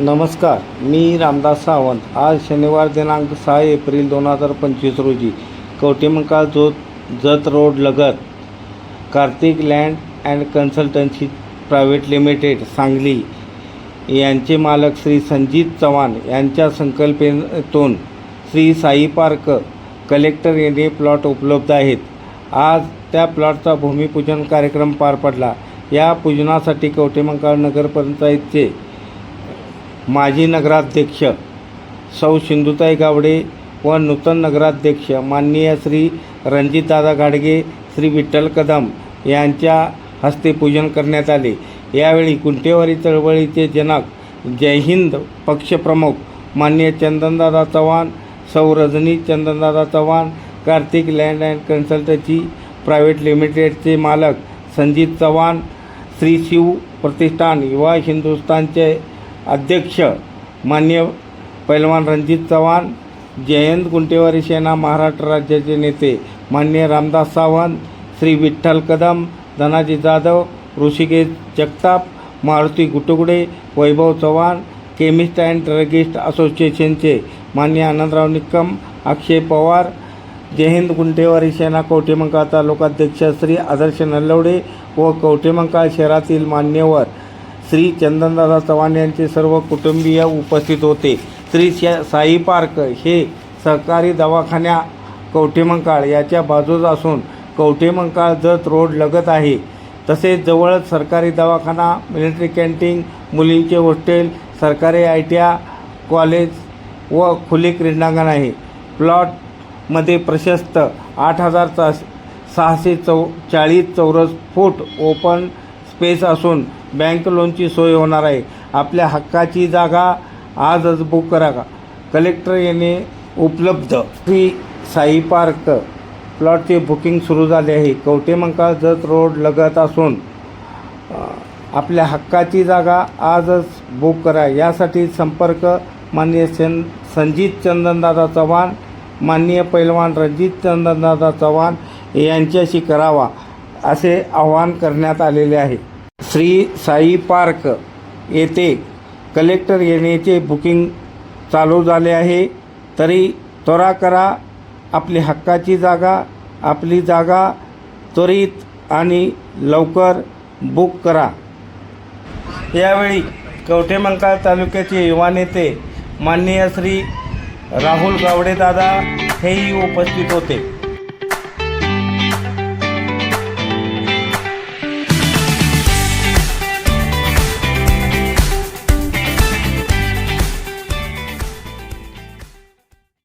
नमस्कार मी रामदास सावंत. आज शनिवार दिनांक सहा एप्रिल दोन हजार पंचवीस रोजी कवटेमंकाळ जो जत रोड लगत Kartik land and consultancy private limited Sangli यांचे मालक श्री संजीत चव्हाण यांच्या संकल्पनेतून श्री साई पार्क कलेक्टर येणे प्लॉट उपलब्ध आहेत. आज त्या प्लॉटचा भूमिपूजन कार्यक्रम पार पडला. या पूजनासाठी कवटेमंकाळ नगरपंचायतचे माजी नगराध्यक्ष सौ सिंधुताई गावडे व नूतन नगराध्यक्ष माननीय श्री रणजितदादा गाडगे श्री विठ्ठल कदम यांच्या हस्ते पूजन करण्यात आले. यावेळी कुंटेवारी चळवळीचे जनक जय हिंद पक्षप्रमुख माननीय चंदनदादा चव्हाण सौ Rajani Chandandada Chavan Kartik land and consultancy private लिमिटेडचे मालक संजीत चव्हाण श्री शिव प्रतिष्ठान युवा हिंदुस्थानचे अध्यक्ष मान्य पैलवान रणजित चव्हाण जयंत गुंटेवारी सेना महाराष्ट्र राज्याचे नेते मान्य Ramdas Sawant Shri Vitthal Kadam Dhanaji Jadhav Hrishikesh Jagtap Maruti Gutugude Vaibhav Chavan chemist and druggist असोसिएशनचे मान्य आनंदराव निक्कम अक्षय पवार जयहिंद गुंटेवारी सेना कवठेमंकाळ तालुकाध्यक्ष श्री आदर्श नल्लवडे व कवठेमंकाळ शहरातील मान्यवर श्री चंदनदादा चव्हाण यांचे सर्व कुटुंबीय उपस्थित होते. श्री शा साई पार्क हे सहकारी दवाखान्या कवठेमंकाळ याच्या बाजूस असून कवठेमंकाळ जत रोड लगत आहे. तसेच जवळच सरकारी दवाखाना मिलिटरी कॅन्टीन मुलींचे हॉस्टेल सरकारी आय टी आय कॉलेज व खुले क्रीडांगण आहे. प्लॉटमध्ये प्रशस्त आठ हजार चा सहाशे चौ चाळीस चौरस फूट ओपन स्पेस असून बँक लोनची सोय होणार आहे. आपल्या हक्काची जागा आजच बुक करा का? कलेक्टर येणे उपलब्ध श्री साई पार्क प्लॉटचे बुकिंग सुरू झाले आहे. कवटेमंकाळ जत रोड लगत असून आपल्या हक्काची जागा आजच बुक करा. यासाठी संपर्क माननीय सन संजीत चंदनदादा चव्हाण माननीय पैलवान रणजित चंदनदादा चव्हाण यांच्याशी करावा असे आवाहन करण्यात आलेले आहे. श्री साई पार्क येथे कलेक्टर येण्याचे बुकिंग चालू झाले आहे. तरी त्वरा करा आपली हक्काची जागा आपली जागा त्वरित आणि लवकर बुक करा. यावेळी कवठेमंकाळ तालुक्याचे युवा नेते माननीय श्री राहुल गावडे दादा हेही उपस्थित होते.